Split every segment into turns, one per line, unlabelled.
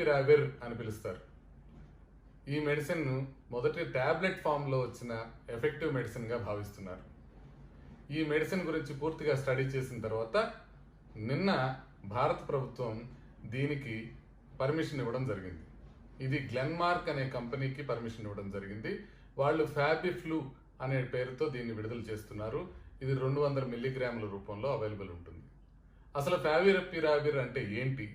Favipiravir అని పిలుస్తారు. ఈ మెడిసిన్ను మొదటి ట్యాబ్లెట్ ఫామ్లో వచ్చిన ఎఫెక్టివ్ మెడిసిన్గా భావిస్తున్నారు. ఈ మెడిసిన్ గురించి పూర్తిగా స్టడీ చేసిన తర్వాత నిన్న భారత ప్రభుత్వం దీనికి పర్మిషన్ ఇవ్వడం జరిగింది. ఇది గ్లెన్మార్క్ అనే కంపెనీకి పర్మిషన్ ఇవ్వడం జరిగింది. వాళ్ళు ఫ్యాబిఫ్లూ అనే పేరుతో దీన్ని విడుదల చేస్తున్నారు. ఇది రెండు వందల మిల్లీగ్రాముల రూపంలో అవైలబుల్ ఉంటుంది. అసలు ఫ్యావిరపిరావిర్ అంటే ఏంటి?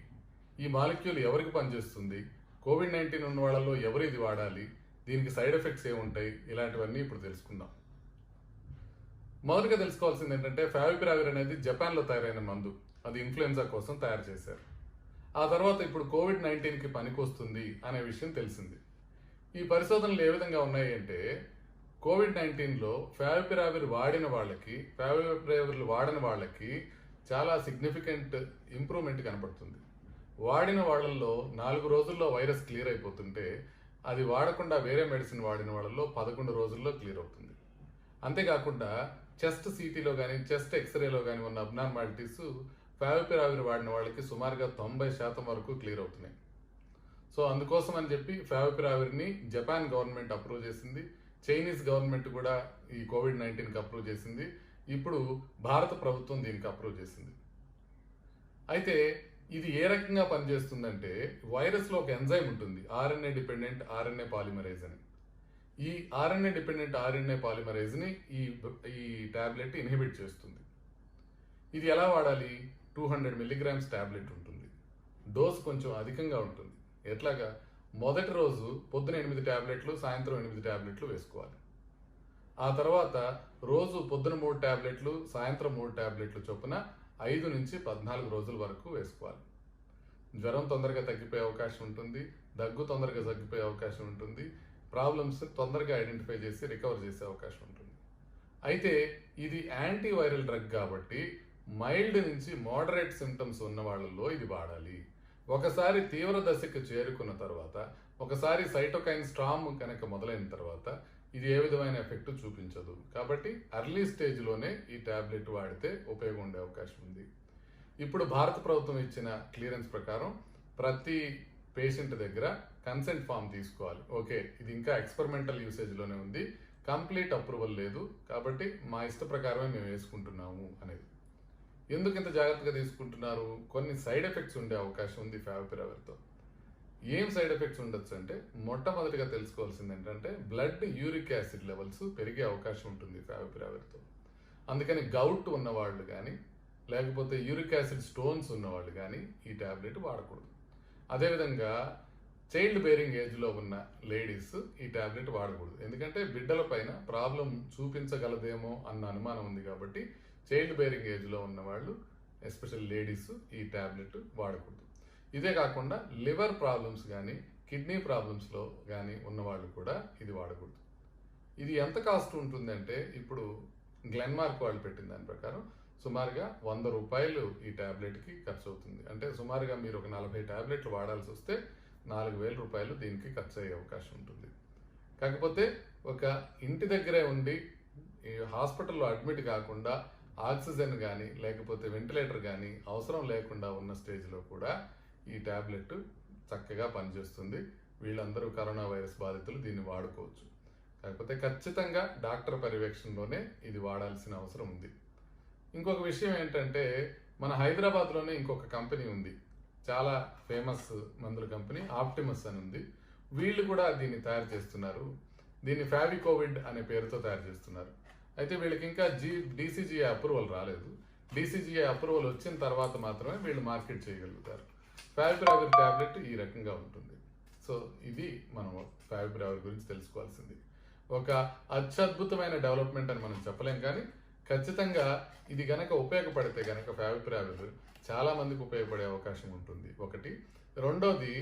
ఈ మాలిక్యూల్ ఎవరికి పనిచేస్తుంది? కోవిడ్ నైన్టీన్ ఉన్న వాళ్ళలో ఎవరు ఇది వాడాలి? దీనికి సైడ్ ఎఫెక్ట్స్ ఏముంటాయి? ఇలాంటివన్నీ ఇప్పుడు తెలుసుకుందాం. మొదటిగా తెలుసుకోవాల్సింది ఏంటంటే ఫ్యావిపిరావిర్ అనేది జపాన్లో తయారైన మందు. అది ఇన్ఫ్లుయెన్జా కోసం తయారు చేశారు. ఆ తర్వాత ఇప్పుడు కోవిడ్ నైన్టీన్కి పనికొస్తుంది అనే విషయం తెలిసింది. ఈ పరిశోధనలు ఏ విధంగా ఉన్నాయి అంటే కోవిడ్ నైన్టీన్లో ఫ్యావిపిరావిర్ వాడిన వాళ్ళకి ఫ్యావిపిరావిర్లు వాడిన వాళ్ళకి చాలా సిగ్నిఫికెంట్ ఇంప్రూవ్మెంట్ కనపడుతుంది వాడిన వాళ్ళల్లో నాలుగు రోజుల్లో వైరస్ క్లియర్ అయిపోతుంటే అది వాడకుండా వేరే మెడిసిన్ వాడిన వాళ్ళల్లో పదకొండు రోజుల్లో క్లియర్ అవుతుంది. అంతేకాకుండా చెస్ట్ సిటీలో కానీ చెస్ట్ ఎక్స్రేలో కానీ ఉన్న అబ్నార్మాలిటీస్ ఫావిపిరావిర్ వాడిన వాళ్ళకి సుమారుగా తొంభై శాతం వరకు క్లియర్ అవుతున్నాయి. సో అందుకోసం అని చెప్పి ఫావిపిరావిర్ని జపాన్ గవర్నమెంట్ అప్రూవ్ చేసింది. చైనీస్ గవర్నమెంట్ కూడా ఈ కోవిడ్ నైన్టీన్కి అప్రూవ్ చేసింది. ఇప్పుడు భారత ప్రభుత్వం దీనికి అప్రూవ్ చేసింది. అయితే ఇది ఏ రకంగా పనిచేస్తుందంటే వైరస్లో ఒక ఎంజైమ్ ఉంటుంది ఆర్ఎన్ఏ డిపెండెంట్ ఆర్ఎన్ఏ పాలిమరైజ్ అని. ఈ ఆర్ఎన్ఏ డిపెండెంట్ ఆర్ఎన్ఏ పాలిమరైజ్ని ఈ ఈ టాబ్లెట్ ఇన్హిబిట్ చేస్తుంది. ఇది ఎలా వాడాలి? టూ హండ్రెడ్ మిల్లీగ్రామ్స్ ట్యాబ్లెట్ ఉంటుంది. డోస్ కొంచెం అధికంగా ఉంటుంది. ఎట్లాగా? మొదటి రోజు పొద్దున ఎనిమిది టాబ్లెట్లు సాయంత్రం ఎనిమిది టాబ్లెట్లు వేసుకోవాలి. ఆ తర్వాత రోజు పొద్దున మూడు టాబ్లెట్లు సాయంత్రం మూడు టాబ్లెట్లు చొప్పున ఐదు నుంచి పద్నాలుగు రోజుల వరకు వేసుకోవాలి. జ్వరం తొందరగా తగ్గిపోయే అవకాశం ఉంటుంది దగ్గు తొందరగా తగ్గిపోయే అవకాశం ఉంటుంది ప్రాబ్లమ్స్ తొందరగా ఐడెంటిఫై చేసి రికవర్ చేసే అవకాశం ఉంటుంది. అయితే ఇది యాంటీవైరల్ డ్రగ్ కాబట్టి మైల్డ్ నుంచి మోడరేట్ సిమ్టమ్స్ ఉన్న వాళ్ళల్లో ఇది వాడాలి. ఒకసారి తీవ్ర దశకు చేరుకున్న తర్వాత ఒకసారి సైటోకైన్ స్ట్రామ్ కనుక మొదలైన తర్వాత ఇది ఏ విధమైన ఎఫెక్ట్ చూపించదు. కాబట్టి అర్లీ స్టేజ్లోనే ఈ టాబ్లెట్ వాడితే ఉపయోగం ఉండే అవకాశం ఉంది. ఇప్పుడు భారత ప్రభుత్వం ఇచ్చిన క్లియరెన్స్ ప్రకారం ప్రతి పేషెంట్ దగ్గర కన్సెంట్ ఫామ్ తీసుకోవాలి. ఓకే ఇది ఇంకా ఎక్స్పెరిమెంటల్ యూసేజ్లోనే ఉంది. కంప్లీట్ అప్రూవల్ లేదు. కాబట్టి మా ఇష్ట ప్రకారమే మేము వేసుకుంటున్నాము అనేది. ఎందుకు ఇంత జాగ్రత్తగా తీసుకుంటున్నారు? కొన్ని సైడ్ ఎఫెక్ట్స్ ఉండే అవకాశం ఉంది ఫావిపిరావిర్తో ఏం సైడ్ ఎఫెక్ట్స్ ఉండొచ్చు అంటే మొట్టమొదటిగా తెలుసుకోవాల్సింది ఏంటంటే బ్లడ్ యూరిక్ యాసిడ్ లెవెల్స్ పెరిగే అవకాశం ఉంటుంది ఫావిపిరావిర్తో అందుకని గౌట్ ఉన్నవాళ్ళు కానీ లేకపోతే యూరిక్ యాసిడ్ స్టోన్స్ ఉన్నవాళ్ళు కానీ ఈ టాబ్లెట్ వాడకూడదు. అదేవిధంగా చైల్డ్ బేరింగ్ ఏజ్లో ఉన్న లేడీస్ ఈ టాబ్లెట్ వాడకూడదు. ఎందుకంటే బిడ్డల పైన ప్రాబ్లం చూపించగలదేమో అన్న అనుమానం ఉంది కాబట్టి చైల్డ్ బేరింగ్ ఏజ్లో ఉన్న వాళ్ళు ఎస్పెషల్ లేడీస్ ఈ ట్యాబ్లెట్ వాడకూడదు. ఇదే కాకుండా లివర్ ప్రాబ్లమ్స్ కానీ కిడ్నీ ప్రాబ్లమ్స్లో కానీ ఉన్నవాళ్ళు కూడా ఇది వాడకూడదు. ఇది ఎంత కాస్ట్ ఉంటుందంటే ఇప్పుడు గ్లెన్మార్క్ వాళ్ళు పెట్టిన దాని ప్రకారం సుమారుగా వంద రూపాయలు ఈ టాబ్లెట్కి ఖర్చు అవుతుంది అంటే సుమారుగా మీరు ఒక నలభై టాబ్లెట్లు వాడాల్సి వస్తే నాలుగు వేల రూపాయలు దీనికి ఖర్చు అయ్యే అవకాశం ఉంటుంది. కాకపోతే ఒక ఇంటి దగ్గరే ఉండి ఈ హాస్పిటల్లో అడ్మిట్ కాకుండా ఆక్సిజన్ కానీ లేకపోతే వెంటిలేటర్ కానీ అవసరం లేకుండా ఉన్న స్టేజ్లో కూడా ఈ టాబ్లెట్ చక్కగా పనిచేస్తుంది. వీళ్ళందరూ కరోనా వైరస్ బాధితులు దీన్ని వాడుకోవచ్చు. కాకపోతే ఖచ్చితంగా డాక్టర్ పర్యవేక్షణలోనే ఇది వాడాల్సిన అవసరం ఉంది. ఇంకొక విషయం ఏంటంటే మన హైదరాబాద్లోనే ఇంకొక కంపెనీ ఉంది. చాలా ఫేమస్ మందుల కంపెనీ ఆప్టిమస్ అని ఉంది. వీళ్ళు కూడా దీన్ని తయారు చేస్తున్నారు. దీన్ని ఫ్యావికోవిడ్ అనే పేరుతో తయారు చేస్తున్నారు. అయితే వీళ్ళకి ఇంకా జీ డీసీజీఐ అప్రూవల్ రాలేదు. డీసీజీఐ అప్రూవల్ వచ్చిన తర్వాత మాత్రమే వీళ్ళు మార్కెట్ చేయగలుగుతారు. ఫావిపిరావిర్ ట్యాబ్లెట్ ఈ రకంగా ఉంటుంది. సో ఇది మనం ఫావిపిరావిర్ గురించి తెలుసుకోవాల్సింది. ఒక అత్యద్భుతమైన డెవలప్మెంట్ అని మనం చెప్పలేం కానీ ఖచ్చితంగా ఇది గనక ఉపయోగపడితే గనక ఫావిపిరావిర్ చాలా మందికి ఉపయోగపడే అవకాశం ఉంటుంది. ఒకటి. రెండోది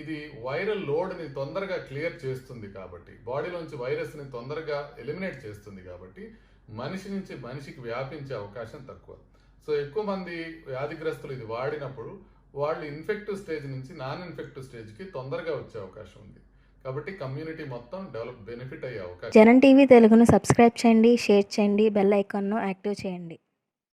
ఇది వైరల్ లోడ్ని తొందరగా క్లియర్ చేస్తుంది కాబట్టి బాడీలోంచి వైరస్ని తొందరగా ఎలిమినేట్ చేస్తుంది కాబట్టి మనిషి నుంచి మనిషికి వ్యాపించే అవకాశం తక్కువ. సో ఎక్కువ మంది వ్యాధిగ్రస్తులు ఇది వాడినప్పుడు వాళ్ళు ఇన్ఫెక్టివ్ స్టేజ్ నుంచి నాన్ ఇన్ఫెక్టివ్ స్టేజ్కి తొందరగా వచ్చే అవకాశం ఉంది. కాబట్టి కమ్యూనిటీ మొత్తం డెవలప్ బెనిఫిట్ అయ్యే అవకాశం
జనం టీవీ తెలుగును సబ్స్క్రైబ్ చేయండి షేర్ చేయండి బెల్ ఐకాన్ను యాక్టివ్ చేయండి.